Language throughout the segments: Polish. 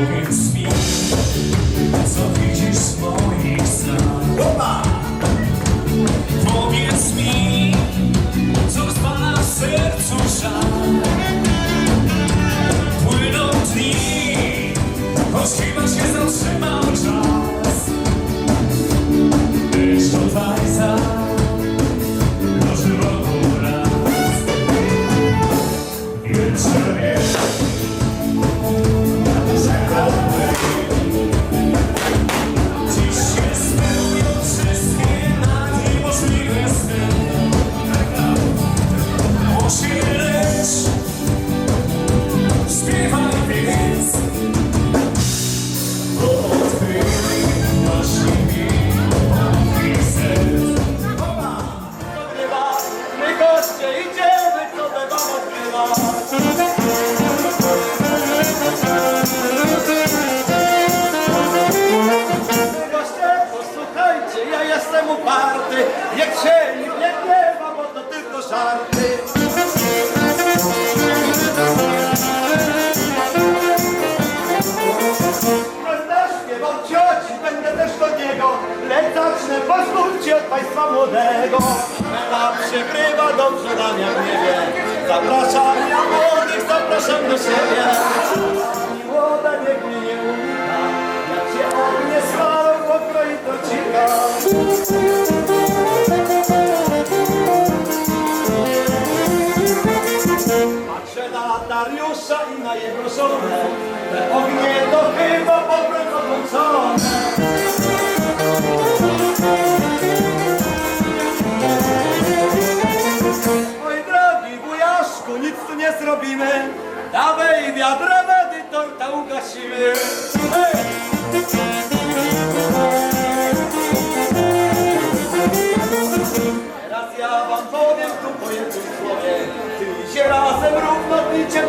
spoken speak. Pozwólcie od państwa młodego. Mela przegrywa dobrze nam jak nie wie, zapraszam ja młodych, zapraszam do siebie. Młoda niech mnie nie unika, jak się ognie spalą, pokroi to cicha. Dariusza i na jego żonę, te ognie to chyba odłączone. Drogi wujaszku, nic tu nie zrobimy, dawaj wiadra wody, torta ugasimy. Teraz ja wam powiem tu po jednym słowie, ty się razem równo bicie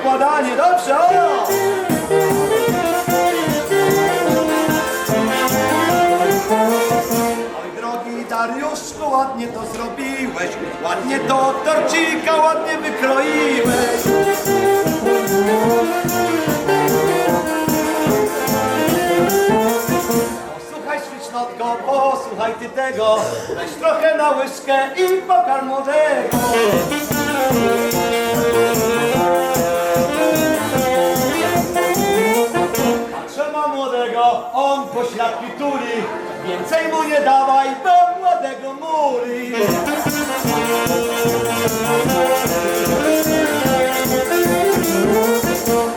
wkładanie, dobrze, o! Oj, drogi Dariuszku, ładnie to zrobiłeś, ładnie to torcika, ładnie wykroiłeś. Posłuchaj ty tego, weź trochę na łyżkę i pokarm młodego. Pośladki tuli, więcej mu nie dawaj, bo młodego muri.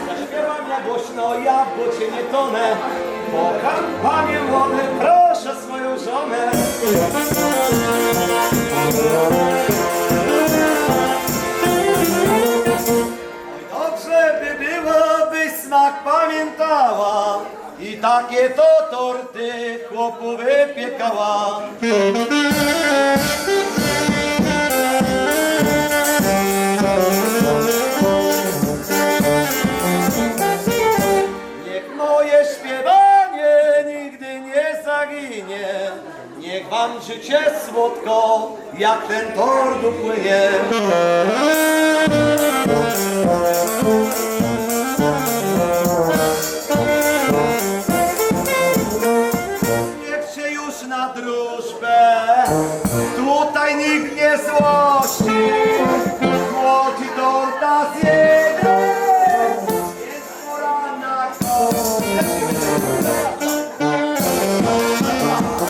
Zaśpiewam ja głośno, ja w bocie nie tonę, pokarm panie młody, proszę swoją żonę. Oj, dobrze by było, byś smak pamiętała takie to torty chłopu wypiekała. Niech moje śpiewanie nigdy nie zaginie, niech wam życie słodko, jak ten tort upłynie. Nikt nie złości. Złoci torta zje